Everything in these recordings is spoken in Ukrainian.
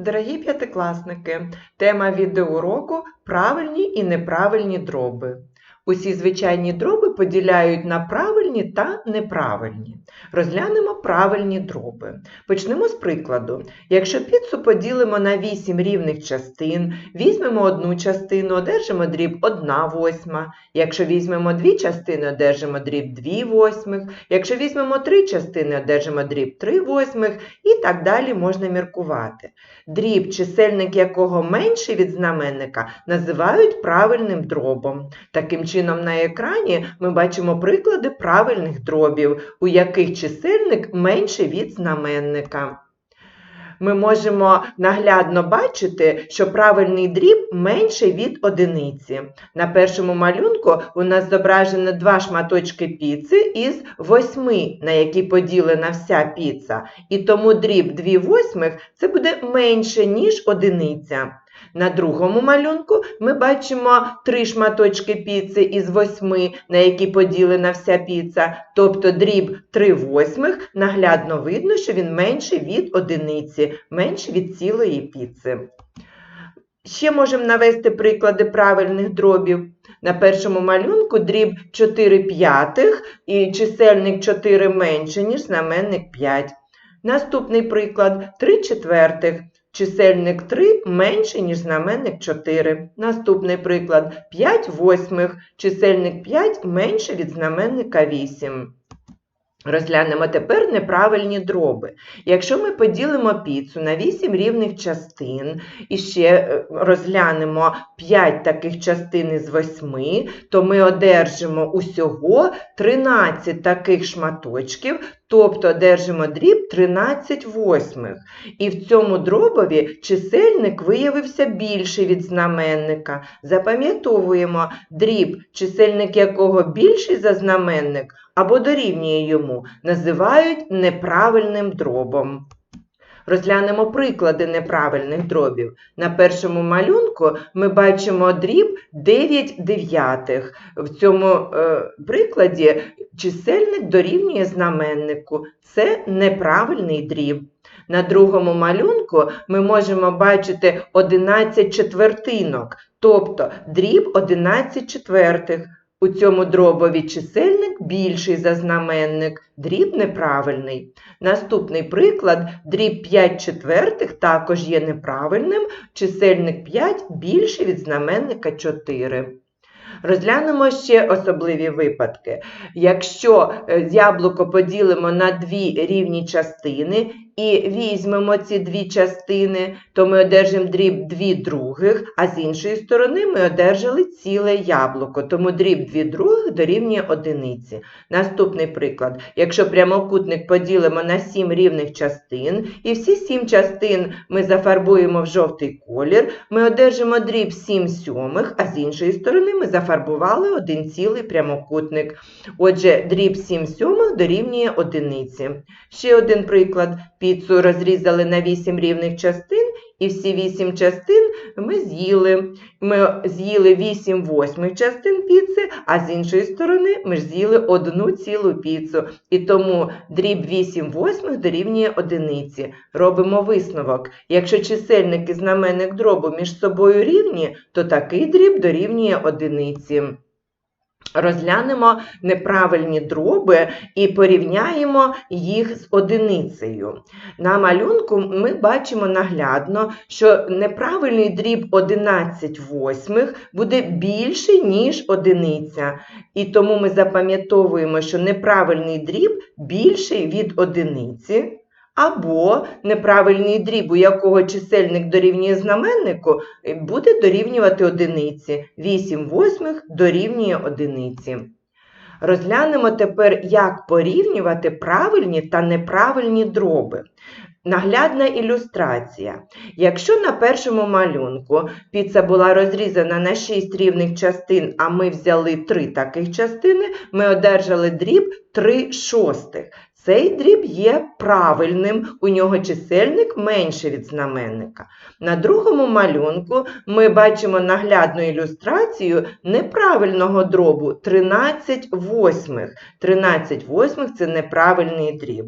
Дорогі п'ятикласники, тема відеоуроку правильні і неправильні дроби. Усі звичайні дроби поділяють на правильні та неправильні. Розглянемо правильні дроби. Почнемо з прикладу. Якщо піцу поділимо на 8 рівних частин, візьмемо одну частину, одержимо дріб 1 восьма. Якщо візьмемо дві частини, одержимо дріб 2 восьмих. Якщо візьмемо три частини, одержимо дріб 3 восьмих і так далі можна міркувати. Дріб, чисельник якого менший від знаменника, називають правильним дробом. Таким чином, на екрані ми бачимо приклади правильних дробів, у яких чисельник менший від знаменника. Ми можемо наглядно бачити, що правильний дріб менший від одиниці. На першому малюнку у нас зображено два шматочки піци із восьми, на які поділена вся піца. І тому дріб 2 восьмих це буде менше, ніж одиниця. На другому малюнку ми бачимо три шматочки піци із восьми, на які поділена вся піца, тобто дріб 3 восьмих, наглядно видно, що він менший від одиниці, менший від цілої піци. Ще можемо навести приклади правильних дробів. На першому малюнку дріб 4 п'ятих і чисельник 4 менше, ніж знаменник 5. Наступний приклад 3 четвертих. Чисельник 3 менше, ніж знаменник 4. Наступний приклад 5 восьмих. Чисельник 5 менше від знаменника 8. Розглянемо тепер неправильні дроби. Якщо ми поділимо піцу на 8 рівних частин і ще е, розглянемо 5 таких частин із 8, то ми одержимо усього 13 таких шматочків, тобто одержимо дріб 13 восьмих. І в цьому дробові чисельник виявився більший від знаменника. Запам'ятовуємо дріб, чисельник якого більший за знаменник, або дорівнює йому, називають неправильним дробом. Розглянемо приклади неправильних дробів. На першому малюнку ми бачимо дріб 9 дев'ятих. В цьому е, прикладі чисельник дорівнює знаменнику. Це неправильний дріб. На другому малюнку ми можемо бачити 11 четвертинок, тобто дріб 11 четвертих. У цьому дробові чисельник більший за знаменник, дріб неправильний. Наступний приклад дріб 5 четвертих також є неправильним, чисельник 5 більший від знаменника 4. Розглянемо ще особливі випадки. Якщо е, яблуко поділимо на дві рівні частини і візьмемо ці дві частини, то ми одержимо дріб 2 других, а з іншої сторони ми одержали ціле яблуко, тому дріб 2 других дорівнює одиниці. Наступний приклад. Якщо прямокутник поділимо на 7 рівних частин, і всі 7 частин ми зафарбуємо в жовтий колір, ми одержимо дріб 7 сьомих, а з іншої сторони ми зафарбували один цілий прямокутник. Отже, дріб 7 сьомих дорівнює одиниці. Ще один приклад. Піцу розрізали на 8 рівних частин, і всі 8 частин ми з'їли. Ми з'їли 8 восьмих частин піци, а з іншої сторони ми ж з'їли одну цілу піцу. І тому дріб 8 восьмих дорівнює одиниці. Робимо висновок. Якщо чисельник і знаменник дробу між собою рівні, то такий дріб дорівнює одиниці. Розглянемо неправильні дроби і порівняємо їх з одиницею. На малюнку ми бачимо наглядно, що неправильний дріб 11 восьмих буде більший, ніж одиниця. І тому ми запам'ятовуємо, що неправильний дріб більший від одиниці. Або неправильний дріб, у якого чисельник дорівнює знаменнику, буде дорівнювати одиниці. 8 восьмих дорівнює одиниці. Розглянемо тепер, як порівнювати правильні та неправильні дроби. Наглядна ілюстрація. Якщо на першому малюнку піца була розрізана на 6 рівних частин, а ми взяли 3 таких частини, ми одержали дріб 3 шостих. Цей дріб є правильним, у нього чисельник менше від знаменника. На другому малюнку ми бачимо наглядну ілюстрацію неправильного дробу 13 восьмих. 13 восьмих – це неправильний дріб.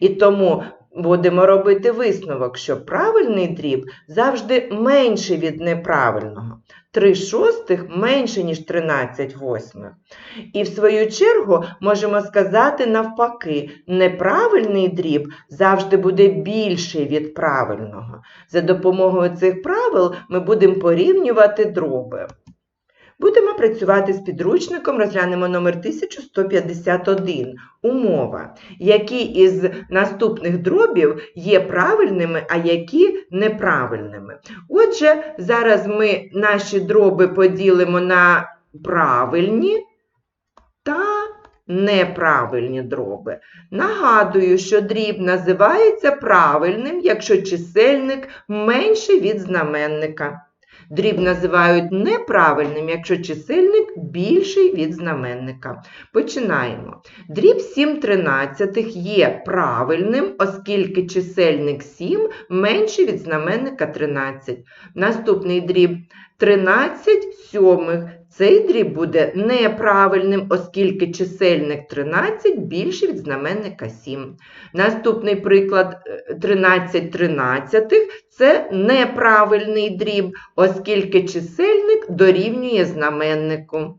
І тому будемо робити висновок, що правильний дріб завжди менший від неправильного. 3 шостих менше, ніж 13 восьмих. І в свою чергу можемо сказати навпаки, неправильний дріб завжди буде більший від правильного. За допомогою цих правил ми будемо порівнювати дроби. Будемо працювати з підручником, розглянемо номер 1151. Умова. Які із наступних дробів є правильними, а які неправильними. Отже, зараз ми наші дроби поділимо на правильні та неправильні дроби. Нагадую, що дріб називається правильним, якщо чисельник менший від знаменника. Дріб називають неправильним, якщо чисельник більший від знаменника. Починаємо. Дріб 7 тринадцятих є правильним, оскільки чисельник 7 менший від знаменника 13. Наступний дріб 13 сьомих. Цей дріб буде неправильним, оскільки чисельник 13 більший від знаменника 7. Наступний приклад е, 13 тринадцятих – це неправильний дріб, оскільки чисельник дорівнює знаменнику.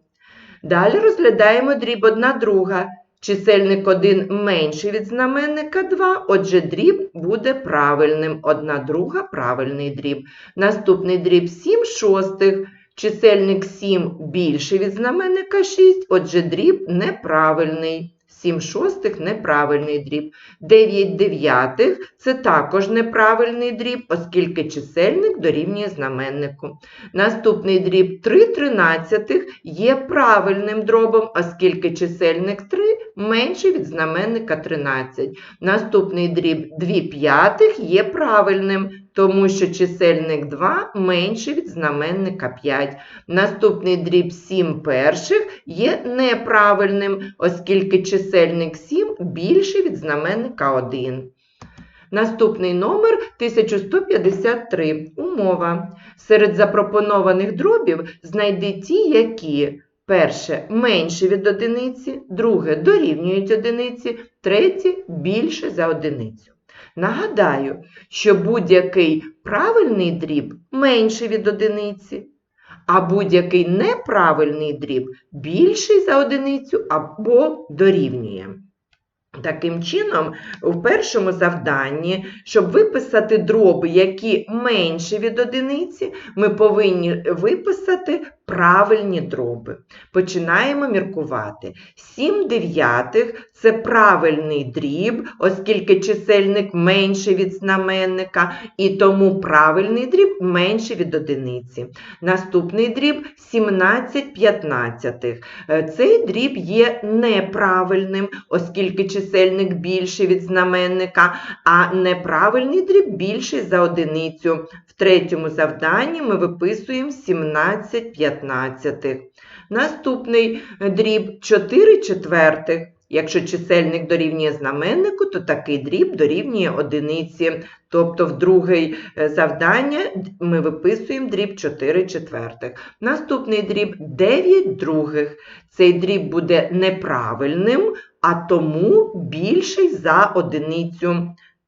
Далі розглядаємо дріб 1 друга. Чисельник 1 менший від знаменника 2, отже дріб буде правильним. 1 друга – правильний дріб. Наступний дріб 7 шостих. Чисельник 7 більший від знаменника 6, отже дріб неправильний. 7 шостих – неправильний дріб. 9 дев'ятих – це також неправильний дріб, оскільки чисельник дорівнює знаменнику. Наступний дріб 3 тринадцятих є правильним дробом, оскільки чисельник 3 менший від знаменника 13. Наступний дріб 2 п'ятих є правильним, тому що чисельник 2 менший від знаменника 5. Наступний дріб 7 перших є неправильним, оскільки чисельник 7 більший від знаменника 1. Наступний номер 1153. Умова. Серед запропонованих дробів знайди ті, які перше менші від одиниці, друге дорівнюють одиниці, третє більше за одиницю. Нагадаю, що будь-який правильний дріб менший від одиниці, а будь-який неправильний дріб більший за одиницю або дорівнює. Таким чином, у першому завданні, щоб виписати дроби, які менші від одиниці, ми повинні виписати правильні дроби. Починаємо міркувати. 7 дев'ятих – це правильний дріб, оскільки чисельник менший від знаменника, і тому правильний дріб менший від одиниці. Наступний дріб 17 п'ятнадцятих. Е, Цей дріб є неправильним, оскільки чисельник більший від знаменника, а неправильний дріб більший за одиницю. В третьому завданні ми виписуємо 17 п'ятнадцятих. Наступний дріб 4 четвертих. Якщо чисельник дорівнює знаменнику, то такий дріб дорівнює одиниці. Тобто в друге завдання ми виписуємо дріб 4 четвертих. Наступний дріб 9 других. Цей дріб буде неправильним, а тому більший за одиницю.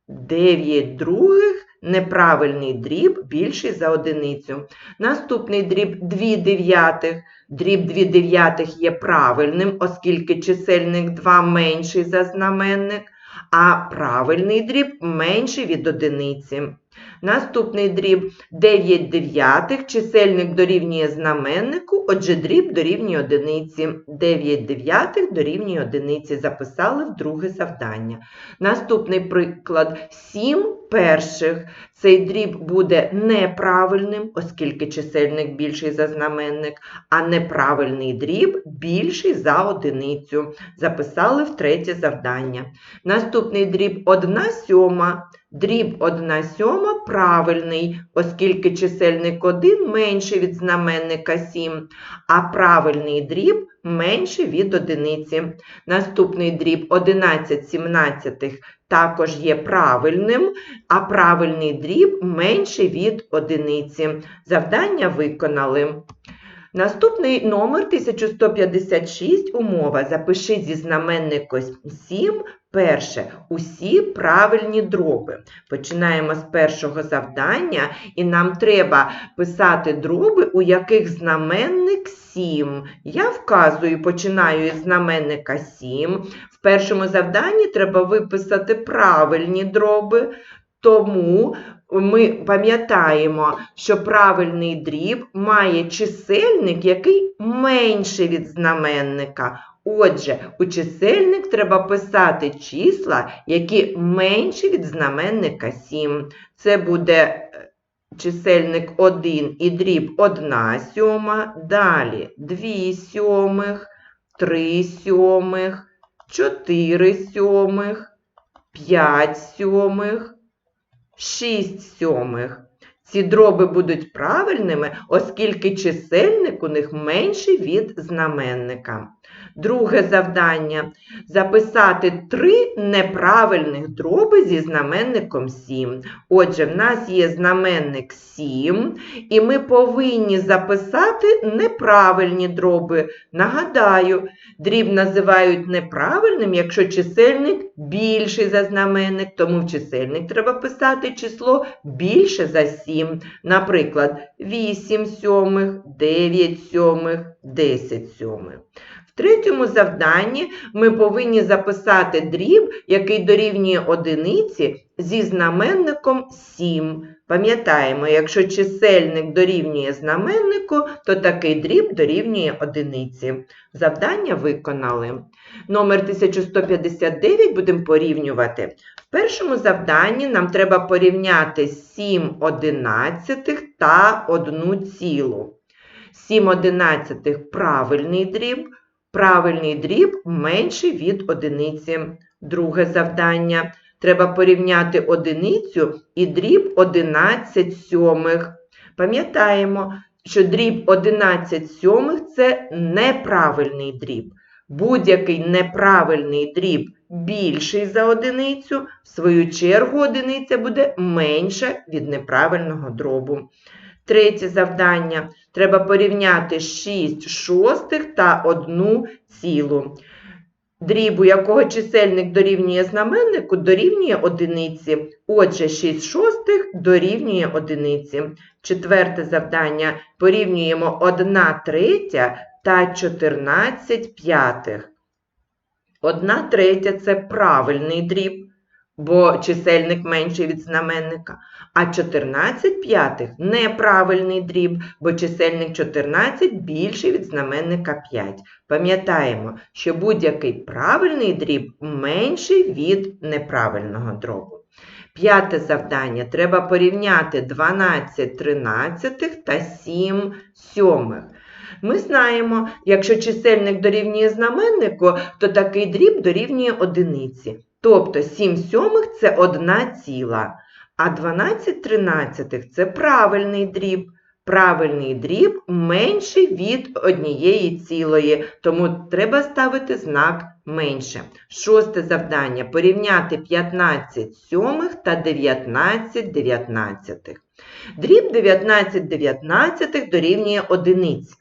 9 других неправильний дріб більший за одиницю. Наступний дріб 2 дев'ятих. Дріб 2 дев'ятих є правильним, оскільки чисельник 2 менший за знаменник, а правильний дріб менший від одиниці. Наступний дріб 9 дев'ятих, чисельник дорівнює знаменнику, отже дріб дорівнює одиниці. 9 дев'ятих дорівнює одиниці. Записали в друге завдання. Наступний приклад 7 перших. Цей дріб буде неправильним, оскільки чисельник більший за знаменник, а неправильний дріб більший за одиницю. Записали в третє завдання. Наступний дріб 1 сьома. Дріб 1 сьома правильний, оскільки чисельник 1 менший від знаменника 7, а правильний дріб менший від одиниці. Наступний дріб 11 сімнадцятих також є правильним, а правильний дріб менший від одиниці. Завдання виконали. Наступний номер 1156 умова. Запиши зі знаменником 7 Перше, усі правильні дроби. Починаємо з першого завдання, і нам треба писати дроби, у яких знаменник 7. Я вказую, починаю із знаменника 7. В першому завданні треба виписати правильні дроби, тому ми пам'ятаємо, що правильний дріб має чисельник, який менший від знаменника. Отже, у чисельник треба писати числа, які менші від знаменника 7. Це буде е, чисельник 1 і дріб 1 сьома, далі 2 сьомих, 3 сьомих, 4 сьомих, 5 сьомих, 6 сьомих. Ці дроби будуть правильними, оскільки чисельник у них менший від знаменника. Друге завдання записати три неправильних дроби зі знаменником 7. Отже, в нас є знаменник 7, і ми повинні записати неправильні дроби. Нагадаю, дріб називають неправильним, якщо чисельник більший за знаменник, тому в чисельник треба писати число більше за 7. Наприклад, 8 сьомих, 9 сьомих, 10 сьомих. Третьому завданні ми повинні записати дріб, який дорівнює одиниці зі знаменником 7. Пам'ятаємо, якщо чисельник дорівнює знаменнику, то такий дріб дорівнює одиниці. Завдання виконали. Номер 1159 будемо порівнювати. В першому завданні нам треба порівняти 7 одинадцятих та 1 цілу. 7 одинадцятих – правильний дріб, правильний дріб менший від одиниці. Друге завдання. Треба порівняти одиницю і дріб 11 сьомих. Пам'ятаємо, що дріб 11 сьомих – це неправильний дріб. Будь-який неправильний дріб більший за одиницю, в свою чергу одиниця буде менша від неправильного дробу. Третє завдання. Треба порівняти 6 шостих та 1 цілу. Дріб, якого чисельник дорівнює знаменнику, дорівнює одиниці. Отже, 6 шостих дорівнює одиниці. Четверте завдання. Порівнюємо 1 третя та 14 п'ятих. 1 третя – це правильний дріб, бо чисельник менший від знаменника. А 14 п'ятих – неправильний дріб, бо чисельник 14 більший від знаменника 5. Пам'ятаємо, що будь-який правильний дріб менший від неправильного дробу. П'яте завдання. Треба порівняти 12 тринадцятих та 7 сьомих. Ми знаємо, якщо чисельник дорівнює знаменнику, то такий дріб дорівнює одиниці. Тобто 7 сьомих – це одна ціла, а 12 тринадцятих – це правильний дріб. Правильний дріб менший від однієї цілої, тому треба ставити знак менше. Шосте завдання – порівняти 15 сьомих та 19 дев'ятнадцятих. Дріб 19 дев'ятнадцятих дорівнює одиниці.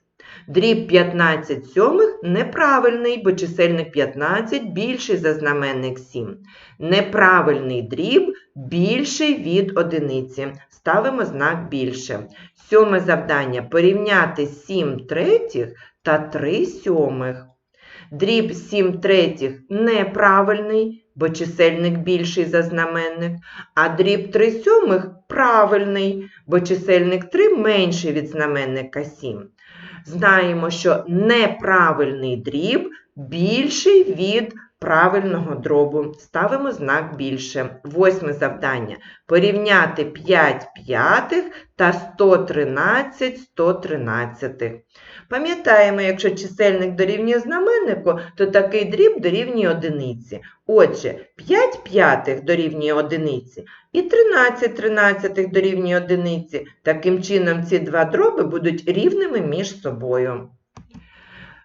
Дріб 15 сьомих неправильний, бо чисельник 15 більший за знаменник 7. Неправильний дріб більший від одиниці. Ставимо знак більше. Сьоме завдання – порівняти 7 третіх та 3 сьомих. Дріб 7 третіх неправильний, бо чисельник більший за знаменник, а дріб 3 сьомих правильний, бо чисельник 3 менший від знаменника 7. Знаємо, що неправильний дріб більший від правильного дробу. Ставимо знак більше. Восьме завдання. Порівняти 5 п'ятих та 113 113. Пам'ятаємо, якщо чисельник дорівнює знаменнику, то такий дріб дорівнює одиниці. Отже, 5 п'ятих дорівнює одиниці і 13 тринадцятих дорівнює одиниці. Таким чином, ці два дроби будуть рівними між собою.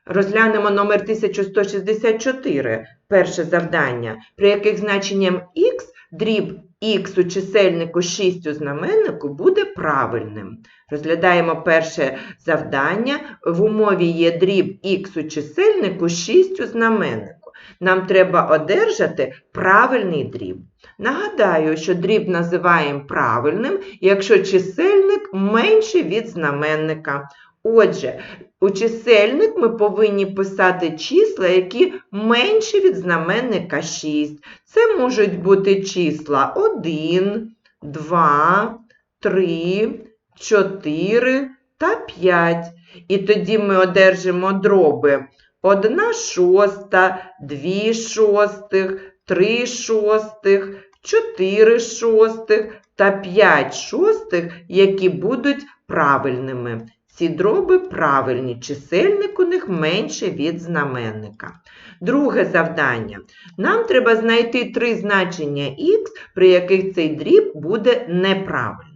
Розглянемо номер 1164, перше завдання, при яких значенням х дріб х у чисельнику 6 у знаменнику буде правильним. Розглядаємо перше завдання. В умові є дріб х у чисельнику 6 у знаменнику. Нам треба одержати правильний дріб. Нагадаю, що дріб називаємо правильним, якщо чисельник менший від знаменника. Отже, у чисельник ми повинні писати числа, які менші від знаменника 6. Це можуть бути числа 1, 2, 3, 4 та 5. І тоді ми одержимо дроби 1 шоста, 2 шостих, 3 шостих, 4 шостих та 5 шостих, які будуть правильними. Ці дроби правильні, чисельник у них менше від знаменника. Друге завдання. Нам треба знайти три значення х, при яких цей дріб буде неправильним.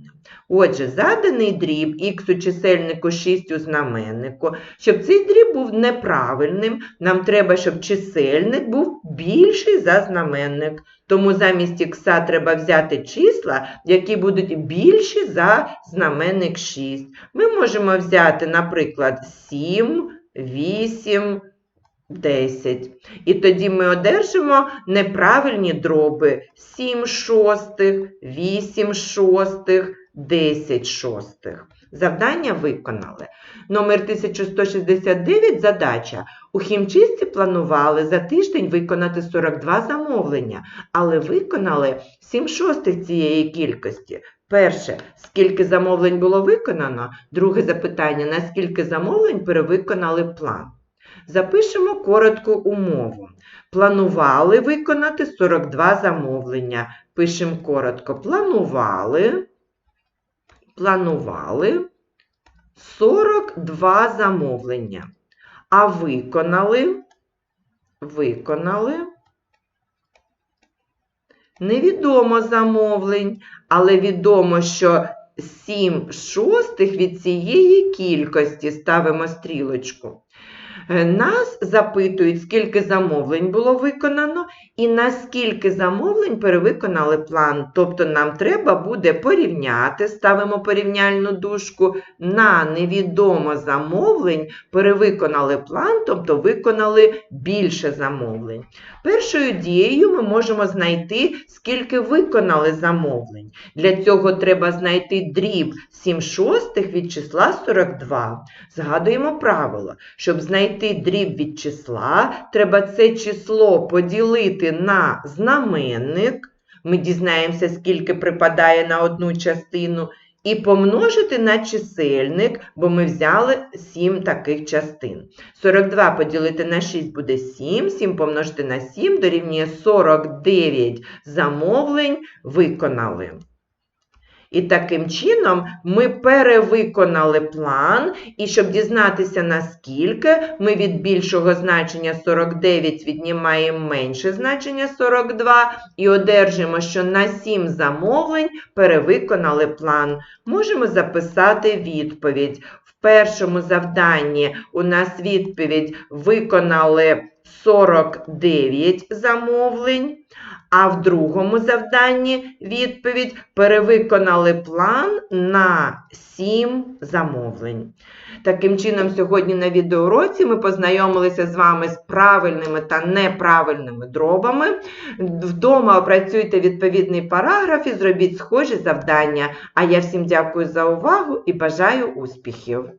Отже, заданий дріб х у чисельнику 6 у знаменнику. Щоб цей дріб був неправильним, нам треба, щоб чисельник був більший за знаменник. Тому замість х треба взяти числа, які будуть більші за знаменник 6. Ми можемо взяти, наприклад, 7, 8, 10. І тоді ми одержимо неправильні дроби 7 шостих, 8 шостих, 10 шостих. Завдання виконали. Номер 1169 задача. У хімчистці планували за тиждень виконати 42 замовлення, але виконали 7 шостих цієї кількості. Перше, скільки замовлень було виконано? Друге запитання, наскільки замовлень перевиконали план? Запишемо коротку умову. Планували виконати 42 замовлення. Пишемо коротко. Планували, планували 42 замовлення. А виконали, виконали невідомо замовлень, але відомо, що 7 шостих від цієї кількості ставимо стрілочку. Нас запитують, скільки замовлень було виконано і наскільки замовлень перевиконали план. Тобто нам треба буде порівняти, ставимо порівняльну дужку, на невідомо замовлень перевиконали план, тобто виконали більше замовлень. Першою дією ми можемо знайти, скільки виконали замовлень. Для цього треба знайти дріб 7 шостих від числа 42. Згадуємо правило, щоб знайти дріб від числа, треба це число поділити на знаменник. Ми дізнаємося, скільки припадає на одну частину, і помножити на чисельник, бо ми взяли 7 таких частин. 42 поділити на 6 буде 7, 7 помножити на 7 дорівнює 49 замовлень виконали. І таким чином ми перевиконали план, і щоб дізнатися наскільки, ми від більшого значення 49 віднімаємо менше значення 42 і одержимо, що на 7 замовлень перевиконали план. Можемо записати відповідь. В першому завданні у нас відповідь виконали 49 замовлень. А в другому завданні відповідь перевиконали план на 7 замовлень. Таким чином, сьогодні на відеоуроці ми познайомилися з вами з правильними та неправильними дробами. Вдома опрацюйте відповідний параграф і зробіть схожі завдання. А я всім дякую за увагу і бажаю успіхів!